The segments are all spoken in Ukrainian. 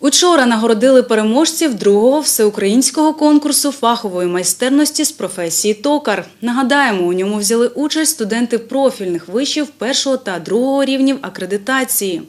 Учора нагородили переможців другого всеукраїнського конкурсу фахової майстерності з професії токар. Нагадаємо, у ньому взяли участь студенти профільних вишів першого та другого рівнів акредитації.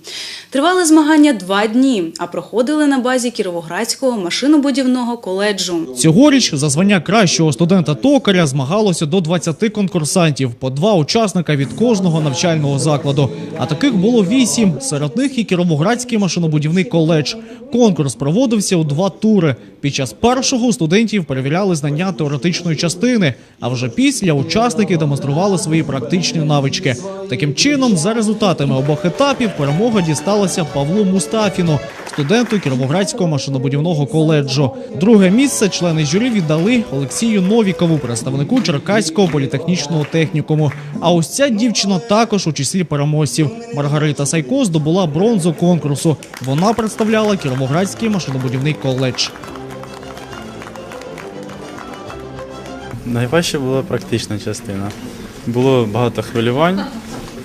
Тривали змагання два дні, а проходили на базі Кіровоградського машинобудівного коледжу. Цьогоріч за звання кращого студента токаря змагалося до 20 конкурсантів, по два учасника від кожного навчального закладу. А таких було вісім. Серед них і Кіровоградський машинобудівний коледж. Конкурс проводився у два тури. Під час першого студентів перевіряли знання теоретичної частини, а вже після учасники демонстрували свої практичні навички. Таким чином, за результатами обох етапів, перемога дісталася Павлу Мустафіну, студенту Кіровоградського машинобудівного коледжу. Друге місце члени журі віддали Олексію Новікову, представнику Черкаського політехнічного технікуму. А ось ця дівчина також у числі переможців. Маргарита Сайко здобула бронзу конкурсу. Вона представляла Кіровоградський машинобудівний коледж. Найважче була практична частина. Було багато хвилювань,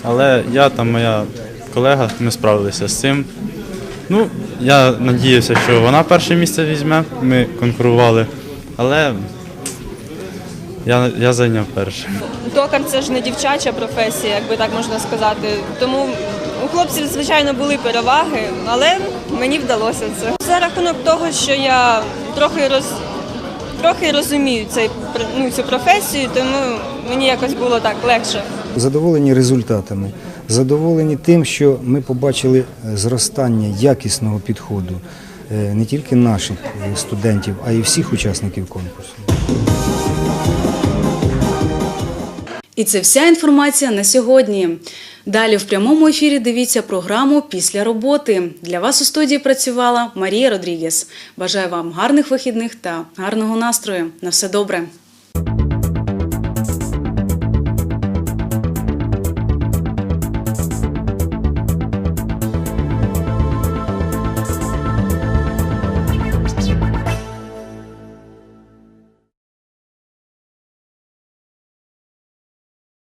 але я та моя колега ми справилися з цим. Ну, я надіявся, що вона перше місце візьме. Ми конкурували, але я, я зайняв перше. Токар це ж не дівчача професія, якби так можна сказати. Тому у хлопців, звичайно, були переваги, але мені вдалося це. За рахунок того, що я трохи роз трохи розумію цей пр- ну, цю професію, тому мені якось було так легше. Задоволені результатами, задоволені тим, що ми побачили е, зростання якісного підходу е, не тільки наших е, студентів, а й всіх учасників конкурсу. І це вся інформація на сьогодні. Далі в прямому ефірі дивіться програму після роботи. Для вас у студії працювала Марія Родрігес. Бажаю вам гарних вихідних та гарного настрою. На все добре.